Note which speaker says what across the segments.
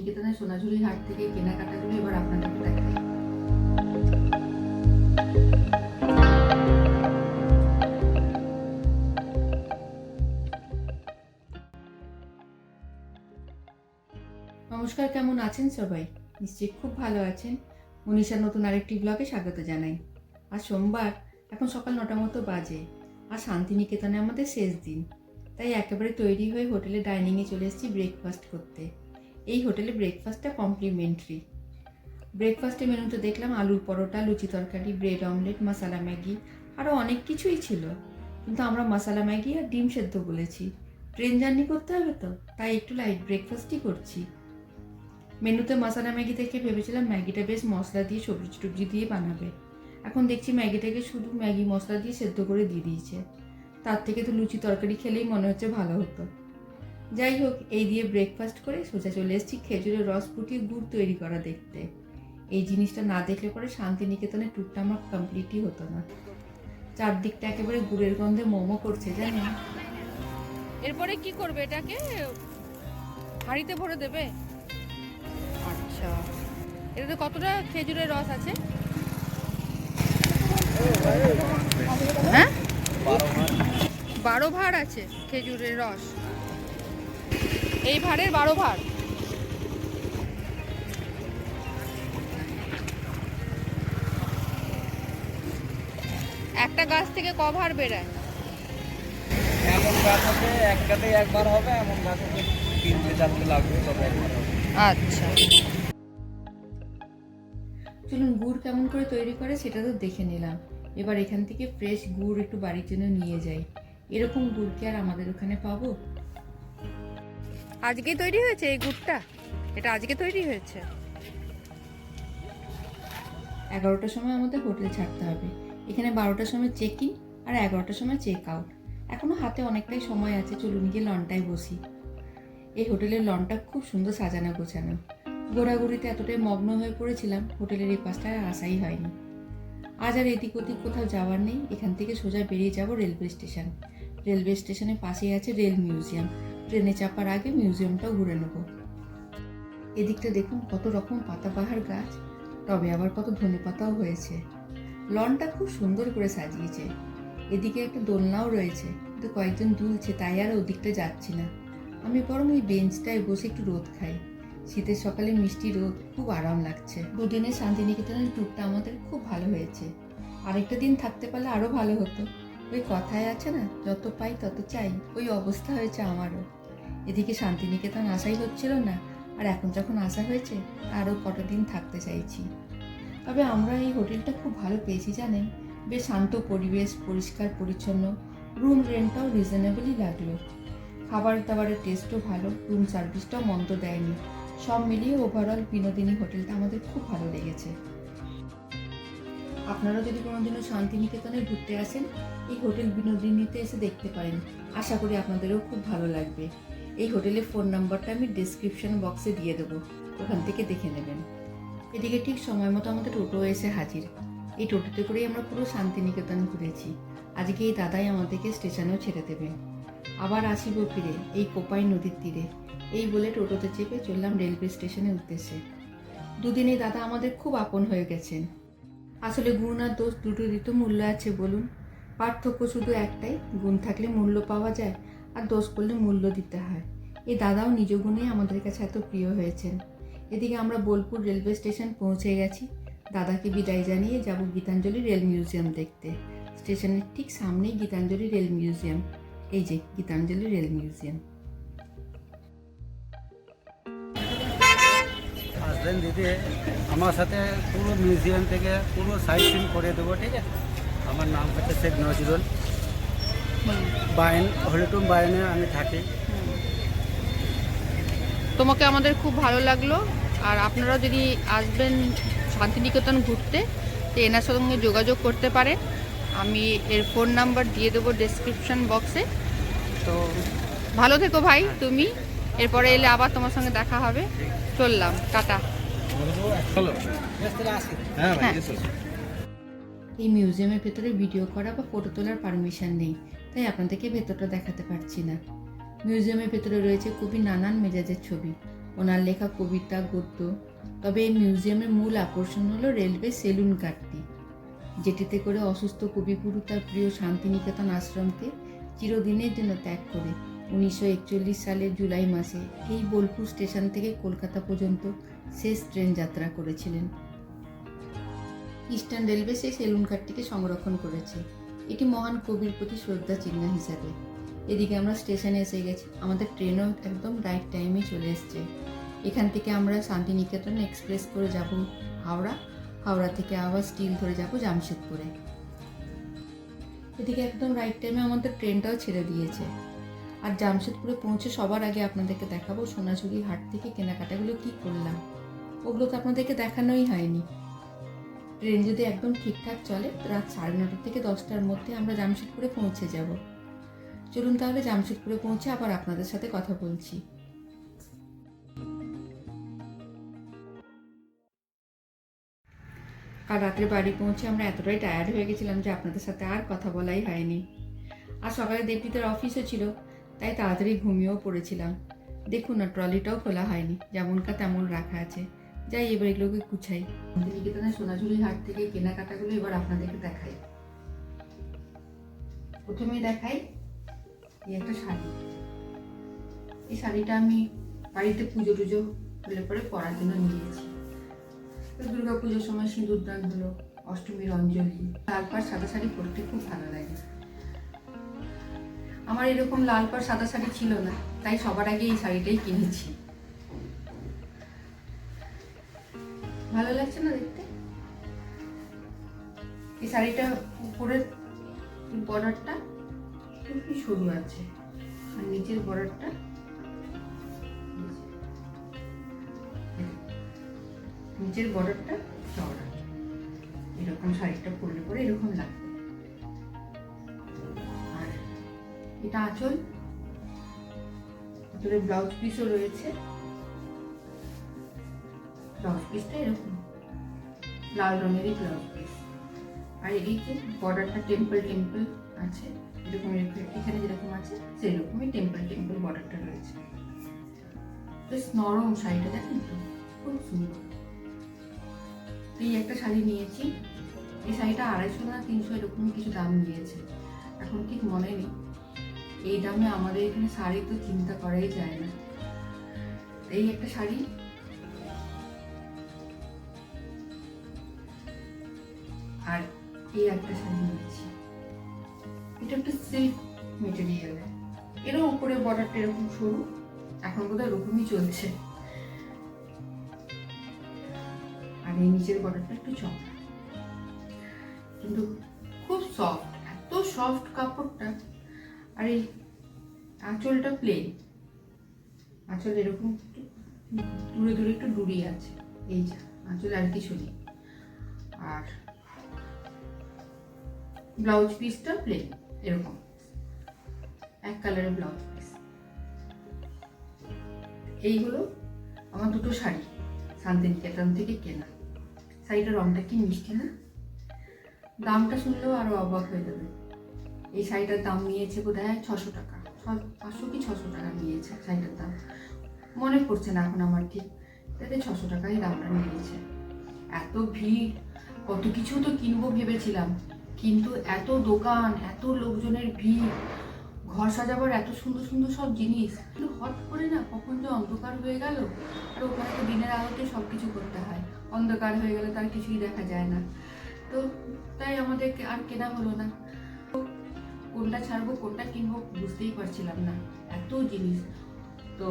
Speaker 1: নিকেতনের সোনাঝুরি হাট থেকে কেনাকাটাগুলো এবার আপনাদেরকে দেখাই। নমস্কার, কেমন আছেন সবাই? নিশ্চয়ই খুব ভালো আছেন। মনীষার নতুন আরেকটি ব্লগে স্বাগত জানাই। আজ সোমবার, এখন সকাল নটা মতো বাজে, আর শান্তিনিকেতনে আমাদের শেষ দিন। তাই একেবারে তৈরি হয়ে হোটেলে ডাইনিংয়ে চলে এসেছি ব্রেকফাস্ট করতে। এই হোটেলে ব্রেকফাস্টটা কমপ্লিমেন্টারি ব্রেকফাস্টের মেনুতে দেখলাম আলুর পরোটা, লুচি তরকারি ব্রেড অমলেট মশালা ম্যাগি আরও অনেক কিছুই ছিল। কিন্তু আমরা মশালা ম্যাগি আর ডিম সেদ্ধ বলেছি। ট্রেন জার্নি করতে হবে তো, তাই একটু লাইট ব্রেকফাস্টই করছি। মেনুতে মশালা ম্যাগি থেকে ভেবেছিলাম ম্যাগিটা বেশ মশলা দিয়ে সবজি টবজি দিয়ে বানাবে। এখন দেখছি ম্যাগিটাকে শুধু ম্যাগি মশলা দিয়ে সেদ্ধ করে দিয়ে দিয়েছে। তার থেকে তো লুচি তরকারি খেলেই মনে হচ্ছে ভালো হতো। যাই হোক, এই দিয়ে ব্রেকফাস্ট করে সোজা চলে এসেছি খেজুরের রস ফুটিয়ে গুড় তৈরি করা দেখতে। এই জিনিসটা না দেখলে পরে শান্তিনিকেতনের ট্যুরটা আমার কমপ্লিটই হতো না। চারদিকটা একেবারে গুড়ের গন্ধে মোমো করছে জানেন
Speaker 2: এরপরে কি করবে এটাকে? হাঁড়িতে ভরে দেবে? আচ্ছা। এটাতে কতটা খেজুরের রস আছে? হ্যাঁ? বারো ভাড় আছে খেজুরের রস। এই ভাড়ের বারো ভাড় একটা গাছ থেকে ক ভাড় বেরায়?
Speaker 3: এমন গাছ আছে একটাতে একবার হবে এমন গাছ আছে তিনটে চারটে লাগবে তবে একবার হবে।
Speaker 2: আচ্ছা।
Speaker 1: চলুন গুড় কেমন করে তৈরি করে সেটা তো দেখে নিলাম। এবার এখান থেকে ফ্রেশ গুড় একটু বাড়ির জন্য নিয়ে যাই। এরকম গুড় কি আর আমাদের ওখানে পাবো?
Speaker 2: আজকে তৈরি হয়েছে এই গুড়টা? এটা আজকে তৈরি হয়েছে?
Speaker 1: এগারোটার সময় আমাদের হোটেল ছাড়তে হবে। এখানে বারোটার সময় চেক ইন আর এগারোটার সময় চেক আউট এখনও হাতে অনেকটাই সময় আছে, চলুন গিয়ে লনটায় বসি। এই হোটেলের লনটা খুব সুন্দর সাজানো গোছানো। ঘোরাঘুরিতে এতটাই মগ্ন হয়ে পড়েছিলাম, হোটেলের এই পাশটায় আসাই হয়নি। আজ আর এদিক ওদিক কোথাও যাওয়ার নেই, এখান থেকে সোজা বেরিয়ে যাব রেলওয়ে স্টেশন। রেলওয়ে স্টেশনের পাশেই আছে রেল মিউজিয়াম। ট্রেনে চাপার আগে মিউজিয়ামটাও ঘুরে নেব। এদিকটা দেখুন কত রকম পাতাবাহার গাছ, তবে আবার কত ধনে পাতাও হয়েছে। লনটা খুব সুন্দর করে সাজিয়েছে। এদিকে একটা দোলনাও রয়েছে, কিন্তু কয়েকজন দুলছে, তাই আর ওদিকটা যাচ্ছি না। আমি বরং ওই বেঞ্চটায় বসে একটু রোদ খাই। শীতের সকালে মিষ্টি রোদ খুব আরাম লাগছে। দুদিনের শান্তিনিকেতনের ট্যুরটা আমাদের খুব ভালো হয়েছে। আরেকটা দিন থাকতে পারলে আরও ভালো হতো। ওই কথায় আছে না, যত পাই তত চাই। ওই অবস্থা হয়েছে আমারও। এদিকে শান্তিনিকেতন আসাই হচ্ছিল না, আর এখন যখন আসা হয়েছে, আরও কটা দিন থাকতে চাইছি। তবে আমরা এই হোটেলটা খুব ভালো পেয়েছি জানেন। বেশ শান্ত পরিবেশ, পরিষ্কার, পরিচ্ছন্ন। রুম রেন্টটাও রিজনেবলই লাগল। খাবার দাবারের টেস্টও ভালো, রুম সার্ভিসটাও মন্দ দেয়নি। সব মিলিয়ে ওভারঅল বিনোদিনী হোটেলটা আমাদের খুব ভালো লেগেছে। আপনারা যদি কোনোদিনও শান্তিনিকেতনে ঘুরতে আসেন, এই হোটেল বিনোদিনীতে এসে দেখতে পারেন। আশা করি আপনাদেরও খুব ভালো লাগবে। এই হোটেলের ফোন নাম্বারটা আমি ডিসক্রিপশন বক্সে দিয়ে দেবো। ওখান থেকে দেখে নেবেন। এদিকে ঠিক সময় মতো আমাদের টোটো এসে হাজির। এই টোটোতে করেই আমরা পুরো শান্তিনিকেতন ঘুরেছি। আজকে এই দাদাই আমাদেরকে স্টেশনেও ছেড়ে দেবেন। আবার আসিব ফিরে এই কোপাই নদীর তীরে। এই বলে টোটোতে চেপে চললাম রেলওয়ে স্টেশনের উদ্দেশ্যে। দুদিন দাদা আমাদের খুব আপন হয়ে গেছেন। আসলে গুণ আর দোষ দুটোরই তো মূল্য আছে বলুন। পার্থক্য শুধু একটাই, গুণ থাকলে মূল্য পাওয়া যায় আর দোষ করলে মূল্য দিতে হয়। এই দাদাও নিজ গুণেই আমাদের কাছে এত প্রিয় হয়েছেন। এদিকে আমরা বোলপুর রেলওয়ে স্টেশন পৌঁছে গেছি। দাদাকে বিদায় জানিয়ে যাব গীতাঞ্জলি রেল মিউজিয়াম দেখতে। স্টেশনের ঠিক সামনেই গীতাঞ্জলি রেল মিউজিয়াম। এই যে, গীতাঞ্জলি রেল মিউজিয়াম।
Speaker 3: আসবেন দিদি, আমার সাথে পুরো মিউজিয়াম থেকে পুরো সাইট সিন করে দেবো, ঠিক আছে? আমার নাম হচ্ছে শেখ নজরুল। বায়ন হলিটুম বায়নে আমি থাকি।
Speaker 2: তোমাকে আমাদের খুব ভালো লাগল। আর আপনারা যদি আসবেন শান্তিনিকেতন ঘুরতে তো এনার সঙ্গে যোগাযোগ করতে পারেন। আমি এর ফোন নাম্বার দিয়ে দেবো ডেসক্রিপশন বক্সে তো ভালো থেকো ভাই তুমি। এরপরে এলে আবার তোমার সঙ্গে দেখা হবে। চললাম টাটা।
Speaker 3: হ্যাঁ
Speaker 1: এই মিউজিয়ামের ভেতরে ভিডিও করা বা ফটো তোলার পারমিশন নেই, তাই আপনাদেরকে ভেতরটা দেখাতে পারছি না। মিউজিয়ামের ভেতরে রয়েছে কবি নানান মেজাজের ছবি, ওনার লেখা কবিতা, গদ্য, তবে এই মিউজিয়ামের মূল আকর্ষণ হলো রেলওয়ে সেলুন কারটি যেটিতে করে অসুস্থ কবিগুরু তার প্রিয় শান্তিনিকেতন আশ্রমকে চিরদিনের জন্য ত্যাগ করে। উনিশশো একচল্লিশ সালের জুলাই মাসে এই বোলপুর স্টেশন থেকে কলকাতা পর্যন্ত শেষ ট্রেন যাত্রা করেছিলেন। ইস্টার্ন রেলওয়ে সেই সেলুন কার্ডটিকে সংরক্ষণ করেছে। এটি মহান কবির প্রতি শ্রদ্ধা চিহ্ন হিসাবে। এদিকে আমরা স্টেশনে এসে গেছি। আমাদের ট্রেনও একদম রাইট টাইমে চলে এসছে। এখান থেকে আমরা শান্তিনিকেতন এক্সপ্রেস করে যাব হাওড়া। হাওড়া থেকে আবার স্টিল ধরে যাব জামশেদপুরে। এদিকে একদম রাইট টাইমে আমাদের ট্রেনটাও ছেড়ে দিয়েছে। আর জামশেদপুরে পৌঁছে সবার আগে আপনাদেরকে দেখাবো সোনাঝুরি হাট থেকে কেনাকাটাগুলো কি করলাম। ওগুলো তো আপনাদেরকে দেখানোই হয়নি। ট্রেন যদি একদম ঠিকঠাক চলে রাত সাড়ে নটা থেকে দশটার মধ্যে আমরা জামশেদপুরে পৌঁছে যাব। চলুন তাহলে জামশেদপুরে পৌঁছে আবার আপনাদের সাথে কথা বলছি। কাল রাত্রে বাড়ি পৌঁছে আমরা এতটাই টায়ার্ড হয়ে গেছিলাম যে আপনাদের সাথে আর কথা বলাই হয়নি। আর সকালে দেবজিতের অফিসও ছিল, তাই তাড়াতাড়ি ঘুমিয়েও পড়েছিলাম। দেখুন না ট্রলিটাও খোলা হয়নি যেমনকার তেমন রাখা আছে। যাই, এবার এগুলোকে গুছাই। নিকেতনের সোনাঝুরি হাট থেকে কেনাকাটাগুলো এবার আপনাদেরকে দেখাই। প্রথমে দেখাই এই একটা শাড়ি। এই শাড়িটা আমি বাড়িতে পুজো টুজো হলে পরে পরার জন্য নিয়েছি। দুর্গা পুজোর সময় সিঁদুর দান হলো, অষ্টমীর অঞ্জলি, লাল পাড়, সাদা শাড়ি পরতে খুব ভালো লাগে। আমার এরকম লাল পাড়, সাদা শাড়ি ছিল না, তাই সবার আগে এই শাড়িটাই কিনেছি। ভালো লাগছে না দেখতে? এই শাড়িটা উপরের বর্ডারটা খুবই সরু আছে, আর নিচের বর্ডারটা নিচের বর্ডারটা চওড়া। এরকম শাড়িটা পরলে পরে এরকম লাগবে। আর এটা আঁচল, ভিতরে ব্লাউজ পিসও রয়েছে। পিসটা এরকম লাল রঙেরই ব্লাউজ পিস আর যে বর্ডারটা টেম্পল টেম্পল আছে এরকম এরকম- এখানে যেরকম আছে সেই রকমই টেম্পল টেম্পল বর্ডারটা রয়েছে বেশ নরম শাড়িটা দেখেন তো খুব সুন্দর এই একটা শাড়ি নিয়েছি এই শাড়িটা আড়াইশো না তিনশো এরকমই কিছু দাম নিয়েছে এখন ঠিক মনে নেই এই দামে আমাদের এখানে শাড়ি তো চিন্তা করাই যায় না এই একটা শাড়ি এই একটা নিয়েছি এটা একটা সিল্ক মেটেরিয়াল এরও উপরে বর্ডারটা এরকম সরু। এখন বোধহয় এরকমই চলছে। আর এই নিচের বর্ডারটা একটু চওড়া। কিন্তু খুব সফট এত সফট কাপড়টা। আর এই আঁচলটা প্লেন আঁচল এরকম দূরে দূরে একটু ডুরি আছে। এই যা, আঁচল আর কিছু নেই। আর ব্লাউজ পিসটা প্লেন এরকম। এক কালারের ব্লাউজ পিস এইগুলো আমার দুটো শাড়ি, শান্তিনিকেতন থেকে কেনা। শাড়িটার রংটা কি মিষ্টি না? দামটা শুনলেও আরও অবাক হয়ে যাবে। এই শাড়িটার দাম নিয়েছে বোধ হয় ছশো টাকা। পাঁচশো কি ছশো টাকা নিয়েছে শাড়িটার দাম। মনে পড়ছে না এখন আমার ঠিক। তাতে ছশো টাকাই দামটা নিয়েছে। এত ভিড়, কত কিছু তো কিনবো ভেবেছিলাম। কিন্তু এত দোকান, এত লোকজনের ভিড়, ঘর সাজাবার এত সুন্দর সুন্দর সব জিনিস। কিন্তু হট করে না কখন যে অন্ধকার হয়ে গেল, আর ওখানে তো দিনের আলোতে সব কিছু করতে হয়। অন্ধকার হয়ে গেলে তার কিছুই দেখা যায় না। তো তাই আমাদের আর কেনা হলো না। কোনটা ছাড়বো, কোনটা কিনবো বুঝতেই পারছিলাম না। এত জিনিস। তো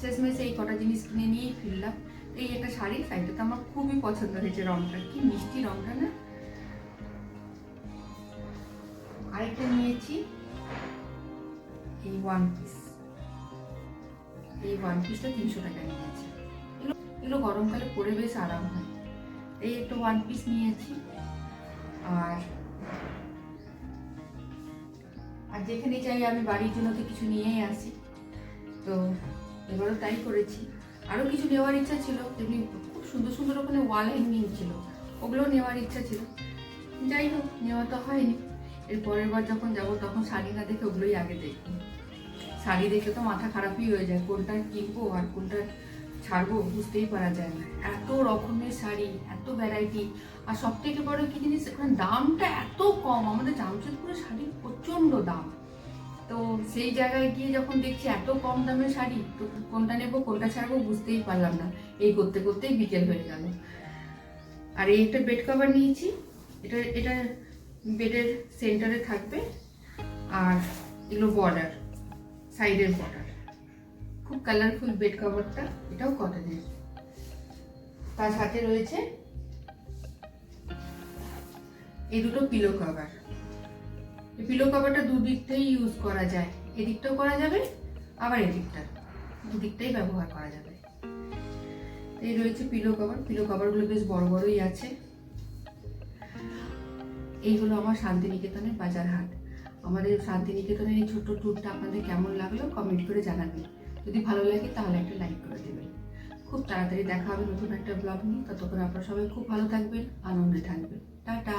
Speaker 1: শেষমেশ এই কটা জিনিস কিনে নিয়েই ফিরলাম। এই একটা শাড়ি শাড়িটা তো আমার খুবই পছন্দ হয়েছে রংটা। কি মিষ্টি রংটা না? আরেকটা নিয়েছি। এই ওয়ান পিস এই ওয়ান পিসটা তিনশো টাকা নিয়েছে। এগুলো এগুলো গরমকালে পরে বেশ আরাম হয়। এই একটা ওয়ান পিস নিয়েছি। আর আর যেখানে যাই আমি বাড়ির জন্য তো কিছু নিয়েই আসি। তো এবারও তাই করেছি। আরও কিছু নেওয়ার ইচ্ছা ছিল। তেমনি খুব সুন্দর সুন্দর ওখানে ওয়াল হ্যাঙ্গিং ছিল। ওগুলো নেওয়ার ইচ্ছা ছিল। যাই হোক, নেওয়া তো হয়নি। এর পরের বার যখন যাব, তখন শাড়ি না দেখে ওগুলোই আগে দেখব। শাড়ি দেখে তো মাথা খারাপই হয়ে যায়, কোনটা কিনবো আর কোনটা ছাড়বো বুঝতেই পারা যায় না। এত রকমের শাড়ি, এত ভ্যারাইটি আর সব থেকে বড় কি জিনিস এখানে দামটা এত কম। আমাদের জামশেদপুরের শাড়ির প্রচণ্ড দাম। তো সেই জায়গায় গিয়ে যখন দেখছি এত কম দামের শাড়ি, তো কোনটা নেব, কোনটা ছাড়বো বুঝতেই পারলাম না। এই করতে করতেই বিকেল হয়ে গেল। আর এই একটা বেড কভার নিয়েছি। এটা এটা বেডের সেন্টারে থাকবে আর এগুলো বর্ডার সাইডের বর্ডার খুব কালারফুল বেড কভারটা এটাও কটনের তার সাথে রয়েছে এই দুটো পিলো কভার এই পিলো কভারটা দুদিকটাই ইউজ করা যায়। এদিকটাও করা যাবে, আবার এদিকটা। দুদিকটাই ব্যবহার করা যাবে। এই রয়েছে পিলো কভার পিলো কভারগুলো বেশ বড় বড়ই আছে। এই হলো আমার শান্তিনিকেতনের বাজার হাট। আমার এই শান্তিনিকেতনের এই ছোট্ট ট্যুরটা আপনাদের কেমন লাগল কমেন্ট করে জানাবেন। যদি ভালো লাগে তাহলে একটা লাইক করে দেবেন। খুব তাড়াতাড়ি দেখা হবে নতুন একটা ব্লগ নিয়ে। ততক্ষণ আপনারা সবাই খুব ভালো থাকবেন, আনন্দে থাকবেন। টাটা!